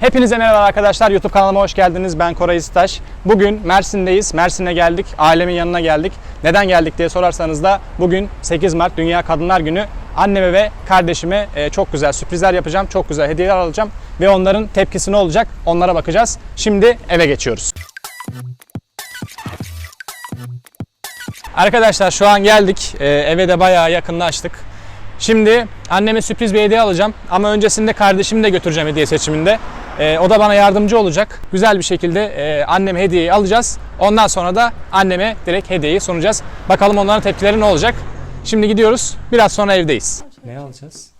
Hepinize merhaba arkadaşlar. YouTube kanalıma hoş geldiniz. Ben Koray İstaş. Bugün Mersin'deyiz. Mersin'e geldik. Ailemin yanına geldik. Neden geldik diye sorarsanız da bugün 8 Mart Dünya Kadınlar Günü. Anneme ve kardeşime e, çok güzel sürprizler yapacağım. Çok güzel hediyeler alacağım. Ve onların tepkisi ne olacak? Onlara bakacağız. Şimdi eve geçiyoruz. Arkadaşlar şu an geldik. Ee, eve de bayağı yakınlaştık. Şimdi anneme sürpriz bir hediye alacağım. Ama öncesinde kardeşimi de götüreceğim hediye seçiminde. Ee, o da bana yardımcı olacak. Güzel bir şekilde e, anneme hediyeyi alacağız. Ondan sonra da anneme direkt hediyeyi sunacağız. Bakalım onların tepkileri ne olacak. Şimdi gidiyoruz. Biraz sonra evdeyiz. Ne alacağız?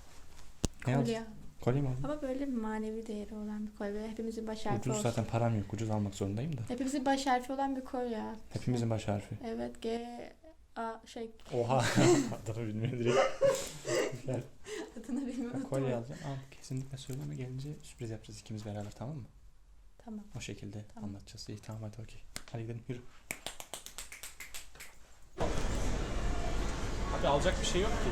Ne Kolye. Kolye mi Ama böyle bir manevi değeri olan bir kolye. Böyle hepimizin baş harfi olsun. param yok. Ucuz almak zorundayım da. Hepimizin baş harfi olan bir kolye. Hepimizin baş harfi. Evet G A şey Oha. Adını bilmiyor direkt. adını bilmiyorum. Ben kolye alacağım ama kesinlikle söyleme gelince sürpriz yapacağız ikimiz beraber tamam mı? Tamam. O şekilde Tamam. anlatacağız. İyi tamam hadi okey. Hadi gidelim yürü. Abi alacak bir şey yok ki.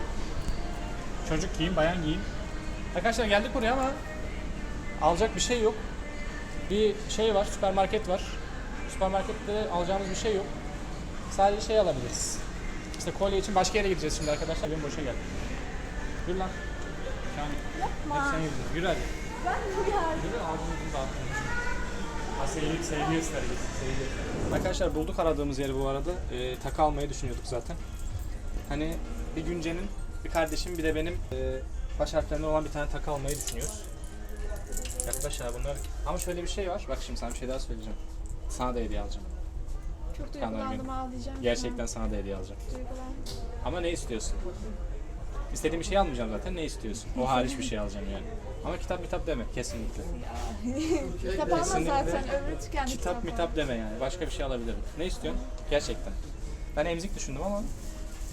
Çocuk giyin, bayan giyin. Arkadaşlar geldik buraya ama alacak bir şey yok. Bir şey var, süpermarket var. Süpermarkette alacağımız bir şey yok. Sadece şey alabiliriz. İşte kolye için başka yere gideceğiz şimdi arkadaşlar. Benim boşa geldi. Yürü lan. Kamil. Hadi sen yürü. Yürü hadi. Ben bu yardım. Yürü ağzını dağıtmış. Ha sevgi, göstergesi. Sevgi göstergesi. Arkadaşlar bulduk aradığımız yeri bu arada. Ee, takı almayı düşünüyorduk zaten. Hani bir Günce'nin, bir kardeşim bir de benim e, baş harflerinden olan bir tane takı almayı düşünüyoruz. Yaklaş ya bunlar. Ama şöyle bir şey var. Bak şimdi sana bir şey daha söyleyeceğim. Sana da hediye alacağım. Çok duygulandım ağlayacağım. Gerçekten sana da hediye alacağım. Duygulandım. Ama ne istiyorsun? İstediğim bir şey almayacağım zaten. Ne istiyorsun? O hariç bir şey alacağım yani. Ama kitap mitap deme kesinlikle. Kitap alma Kesinlikle. zaten ömrü tükendi Kitap mitap deme yani. Başka bir şey alabilirim. Ne istiyorsun? Gerçekten. Ben emzik düşündüm ama.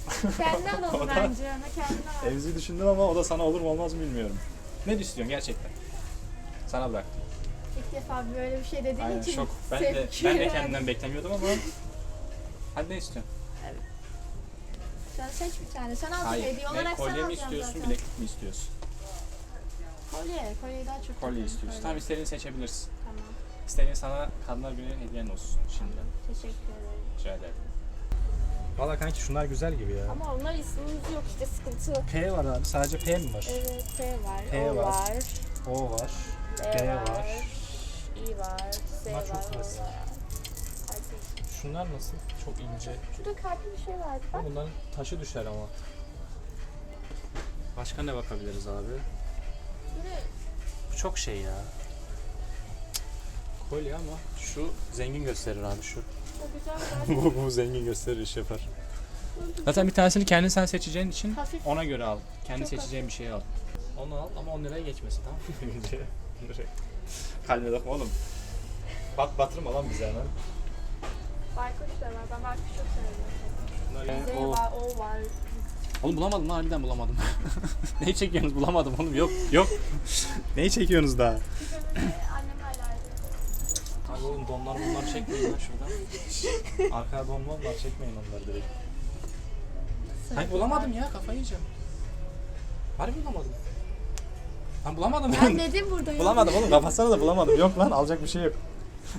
Kendi O alalım da- bence kendi al. Emzik düşündüm ama o da sana olur mu olmaz mı bilmiyorum. Ne istiyorsun gerçekten? Sana bıraktım. İlk defa böyle bir şey dediğin Aynen için şok. Ben de, ben de verdim. kendimden beklemiyordum ama. Hadi ne istiyorsun? Sen seç bir tane. Sen al Hayır. hediye Ne, olarak sen kolye mi alacaksın istiyorsun, zaten. bileklik mi istiyorsun? Kolye. Kolyeyi daha çok Kolye istiyorsun. Tamam istediğini seçebilirsin. Tamam. İstediğin sana Kadınlar Günü hediyen olsun şimdiden. Teşekkür ederim. Rica ederim. Valla kanki şunlar güzel gibi ya. Ama onlar isimimiz yok işte sıkıntı. P var abi. Sadece P mi var? Evet P var, P O var, var, O var. B, B var, var. I var, S Bunlar var. çok O klasik. var. Şunlar nasıl? Çok ince. Şurada kalpli bir şey var. Bak. Bunların taşı düşer ama. Başka ne bakabiliriz abi? Bu çok şey ya. Kolye ama şu zengin gösterir abi şu. o güzel var. bu, bu zengin gösterir iş yapar. Zaten bir tanesini kendin sen seçeceğin için Hafif. ona göre al. Kendi Çok seçeceğin bir şey al. Onu al ama 10 liraya geçmesin tamam mı? Kalbine bakma oğlum. Bat batırma lan bize hemen. Baykuş da var. Ben baykuş çok seviyorum. Z Ee, o. var, O var. Oğlum bulamadım lan harbiden bulamadım. Neyi çekiyorsunuz bulamadım oğlum yok yok. Neyi çekiyorsunuz daha? Abi oğlum donlar bunlar çekmeyin lan şuradan. Arkaya donlar var çekmeyin onları direkt. Hayır bulamadım ya kafayı yiyeceğim. Harbi bulamadım. Ben bulamadım Ben dedim burada yok. bulamadım oğlum kapatsana da bulamadım. Yok lan alacak bir şey yok.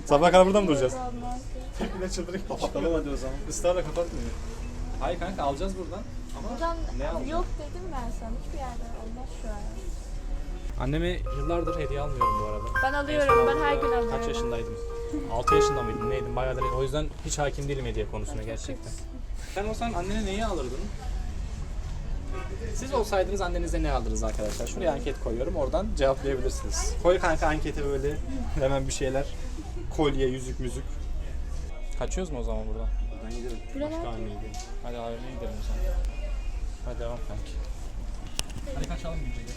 Sabah kadar burada mı duracağız? Olmaz. Tepkide çıldırıp kapatalım hadi o zaman. Israrla kapatmıyor. Hayır kanka alacağız buradan. Ama Buradan ne alacağım? yok dedim ben sana. Hiçbir yerde olmaz şu an. Anneme yıllardır hediye almıyorum bu arada. Ben alıyorum. Ben her gün alıyorum. Kaç yaşındaydım? 6 yaşında mıydım neydim bayağıdır o yüzden hiç hakim değilim hediye konusuna gerçekten. Sen olsan annene neyi alırdın? Siz olsaydınız annenize ne alırdınız arkadaşlar? Şuraya anket koyuyorum oradan cevaplayabilirsiniz. Koy kanka ankete böyle hemen bir şeyler. Kolye, yüzük, müzük. Kaçıyoruz mu o zaman buradan? Buradan gidelim. Başka AVM'ye gidelim. Hadi AVM'ye gidelim o zaman. Hadi devam kanki. Hadi kaçalım Gülce.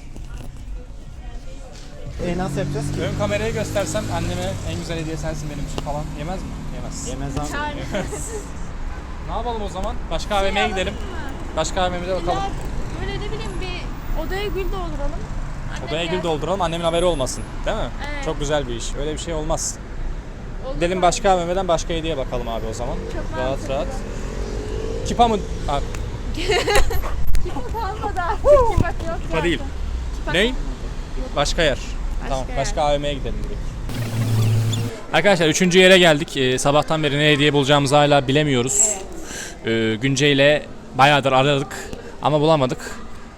E nasıl yapacağız? Ön kamerayı göstersem anneme en güzel hediye sensin benim için falan yemez mi? Yemez. Yemez abi. Ne yapalım o zaman? Başka AVM'ye gidelim. Başka AVM'de bakalım. Böyle ne bileyim bir odaya gül dolduralım. Annem Odaya gül dolduralım annemin haberi olmasın. Değil mi? Evet. Çok güzel bir iş. Öyle bir şey olmaz. Gidelim başka AVM'den başka hediye bakalım abi o zaman. Çok rahat mantıklı. rahat. Kipa mı? Ha, Kalmadı artık. Bak yok kipa değil. Kipa Ney? Başka yer. Tamam yer. başka AVM'ye gidelim direkt. Arkadaşlar üçüncü yere geldik. Ee, sabahtan beri ne hediye bulacağımızı hala bilemiyoruz. Ee, Günce ile bayağıdır aradık ama bulamadık.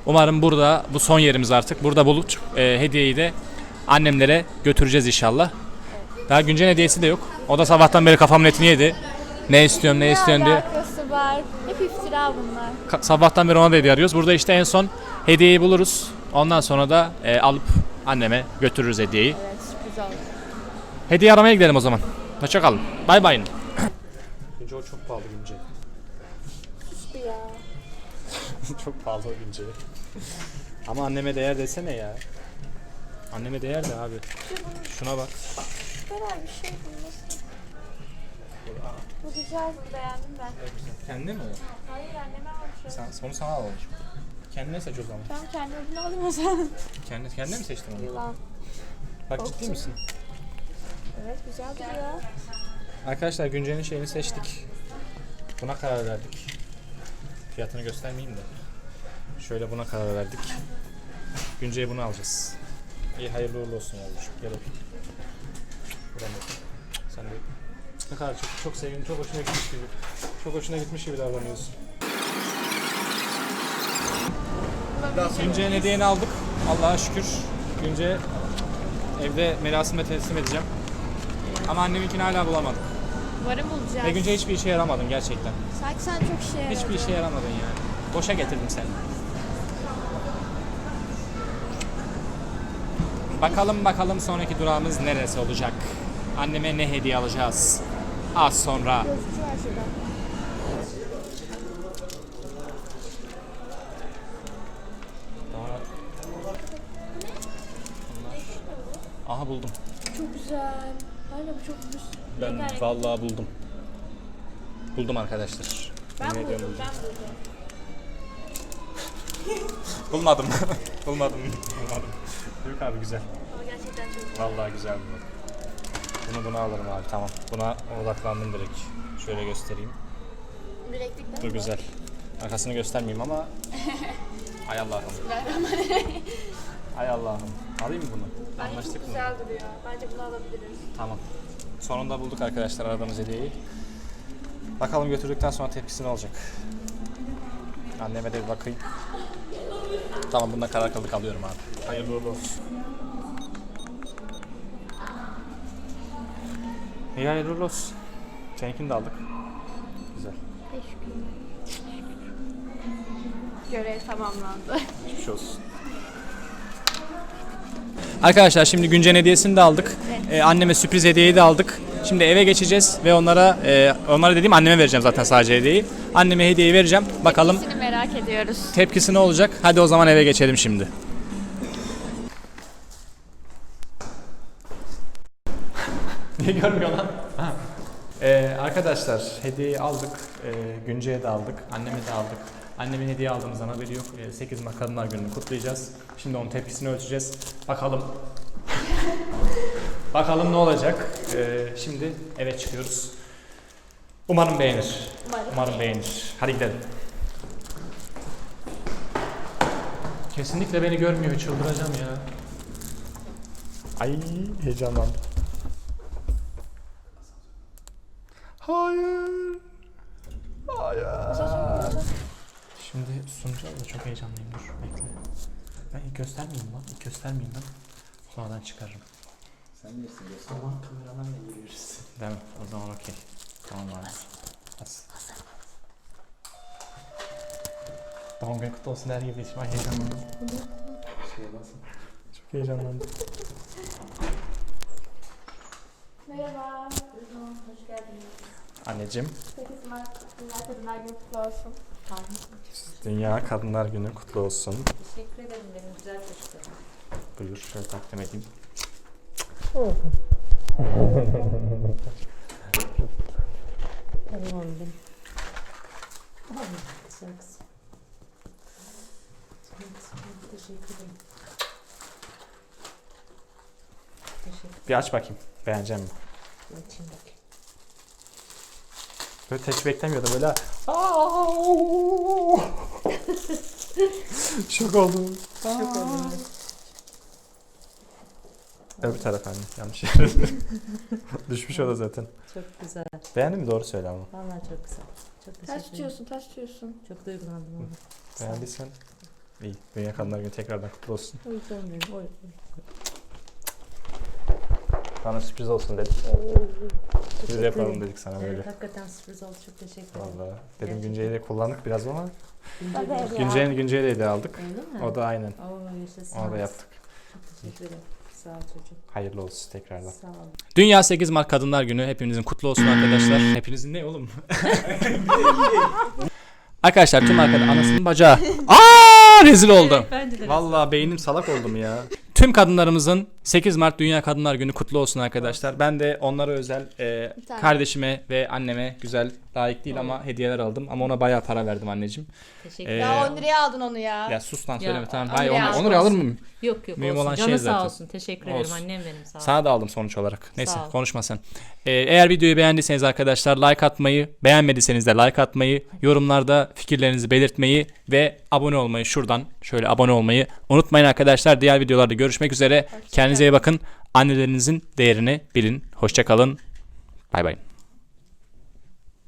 Umarım burada bu son yerimiz artık. Burada bulup e, hediyeyi de annemlere götüreceğiz inşallah. Daha Günce'nin hediyesi de yok. O da sabahtan beri kafamın etini yedi. Ne istiyorsun ne istiyorsun diye. alakası var? Hep iftira bunlar. Ka- sabahtan beri ona da hediye arıyoruz. Burada işte en son hediyeyi buluruz. Ondan sonra da e, alıp anneme götürürüz hediyeyi. Evet sürpriz oldu. Hediye aramaya gidelim o zaman. Hoşçakalın. Bay bay. Günce o çok pahalı Günce. Bu ya. çok pahalı o Günce. Ama anneme değer desene ya. Anneme değer de abi. Şuna bak. Süper bir şey bu nasıl? Bu güzel beğendim ben. Kendi mi? Hayır anneme almışım. Sen, onu sana almış. Kendine seç o zaman. Tamam kendi ödünü alayım o zaman. Kendi, kendine mi seçtin onu? Yılan. Bak ciddi misin? Evet güzel duruyor. Arkadaşlar Günce'nin şeyini seçtik. Buna karar verdik. Fiyatını göstermeyeyim de. Şöyle buna karar verdik. Günce'ye bunu alacağız. İyi hayırlı uğurlu olsun yavrucuğum. Gel öpeyim. Sen de. Ne kadar çok, çok sevgin, çok hoşuna gitmiş gibi. Çok hoşuna gitmiş gibi davranıyorsun. Günce'nin hediyeni aldık. Allah'a şükür. Günce evde merasimle teslim edeceğim. Ama anneminkini hala bulamadım. Umarım Ve bulacağız. Günce hiçbir işe yaramadın gerçekten. Sanki sen çok işe yaradın. Hiçbir işe yaramadın yani. Boşa getirdim seni. Bakalım bakalım sonraki durağımız neresi olacak? Anneme ne hediye alacağız? Az sonra. Aha buldum. Çok güzel. Hala bu çok güzel. Ben Rengarenk. vallahi buldum. Buldum arkadaşlar. Ben buldum, ben buldum. Bulmadım. Bulmadım. Bulmadım. Büyük abi güzel. Ama gerçekten çok güzel. Vallahi güzel bu. Bunu buna alırım abi tamam. Buna odaklandım direkt. Şöyle göstereyim. Bileklikten Bu mi? güzel. Arkasını göstermeyeyim ama Hay Allah'ım. Hay Allah'ım. Alayım mı bunu? Bence Anlaştık çok mı? güzel duruyor. Bence bunu alabiliriz. Tamam. Sonunda bulduk arkadaşlar aradığımız hediyeyi. Bakalım götürdükten sonra tepkisi ne olacak? Anneme de bir bakayım. Tamam bunda karar kıldık alıyorum abi. Hayırlı uğurlu olsun. İyi hayırlı olsun. Seninkini de aldık. Güzel. Görev tamamlandı. Geçmiş olsun. Arkadaşlar şimdi Güncen hediyesini de aldık. Ee, anneme sürpriz hediyeyi de aldık. Şimdi eve geçeceğiz ve onlara e, onlara dediğim anneme vereceğim zaten sadece hediyeyi. Anneme hediyeyi vereceğim. Bakalım Seni merak ediyoruz. tepkisi ne olacak? Hadi o zaman eve geçelim şimdi. Niye görmüyor lan? Ee, arkadaşlar hediyeyi aldık. Ee, Günce'ye de aldık. Anneme de aldık. Annemin hediye aldığımızdan haberi yok. Ee, 8 Mart Kadınlar Günü'nü kutlayacağız. Şimdi onun tepkisini ölçeceğiz. Bakalım. Bakalım ne olacak. Ee, şimdi eve çıkıyoruz. Umarım beğenir. Umarım. Umarım beğenir. Hadi gidelim. Kesinlikle beni görmüyor. Çıldıracağım ya. Ay heyecanlandım. Hayır. Hayır. Şimdi sunacağız da çok heyecanlıyım. Dur bekle. Ben ilk göstermeyeyim lan. İlk göstermeyeyim ben. Sonradan çıkarırım. Sen bilirsin göster. Aman kameralarla geliyoruz. Değil mi? O zaman okey. Tamam abi. Hazır. Doğum günü kutlu olsun her gibi. An heyecanlandım. Şeye basın. Çok heyecanlandım. Merhaba. Hoş geldiniz. Anneciğim, 8 Mart Dünya Kadınlar Günü kutlu olsun. Dünya Kadınlar Günü kutlu olsun. Teşekkür ederim benim güzel çocuklarım. Buyur, şöyle takdim edeyim. Tamam güzel kızım, Teşekkür ederim. Teşekkür Bir aç bakayım. Beğeneceğim mi? Açayım bakayım. Böyle teç beklemiyordum böyle. Şok oldum. Çok oldum. Öbür taraf anne. Yanlış Düşmüş o da zaten. Çok güzel. Beğendin mi? Doğru söyle ama. Vallahi çok güzel. Çok teşekkür Ters ederim. tutuyorsun, ters tutuyorsun. Çok duygulandım ama. Beğendiysen iyi. Dünya Kadınlar Günü tekrardan kutlu olsun. Benim. Oy. Oy. Bana sürpriz olsun dedik. Sürpriz yapalım dedik sana Evet böyle. hakikaten sürpriz oldu. Çok teşekkür ederim. Valla. Dedim Gerçekten. Günce'yi de kullandık biraz ama Güncel. Günce'yi Günce'yi de hediye aldık. Öyle mi? O da aynen. Oo yaşasın. Onu da yaptık. Çok teşekkür ederim. Sağ ol çocuğum. Hayırlı olsun tekrardan. Sağ ol. Dünya 8 Mart Kadınlar Günü hepinizin kutlu olsun arkadaşlar. Hepinizin ne oğlum? arkadaşlar tüm arkadaşlar anasının bacağı. Aa rezil oldum. Bence de. Vallahi beynim salak oldum ya. Tüm kadınlarımızın 8 Mart Dünya Kadınlar Günü kutlu olsun arkadaşlar. Ben de onlara özel e, tane. kardeşime ve anneme güzel layık değil ama hediyeler aldım. Ama ona bayağı para verdim anneciğim. Teşekkür Ee. Ya 10 liraya aldın onu ya. Ya sus lan Ya, söyleme tamam. Onur Hayır ya, Onur, Onur alır mı? Yok yok Mühim olsun. olan Canı şey sağ zaten. olsun. Teşekkür Olsun. ederim annem benim sağ ol. Sana da aldım sonuç olarak. Neyse Sağ ol. konuşma sen. Ee, eğer videoyu beğendiyseniz arkadaşlar like atmayı, beğenmediyseniz de like atmayı, yorumlarda fikirlerinizi belirtmeyi ve abone olmayı şuradan şöyle abone olmayı unutmayın arkadaşlar. Diğer videolarda görüşmek üzere. Kendinize iyi bakın. Annelerinizin değerini bilin. Hoşçakalın. Bay bay.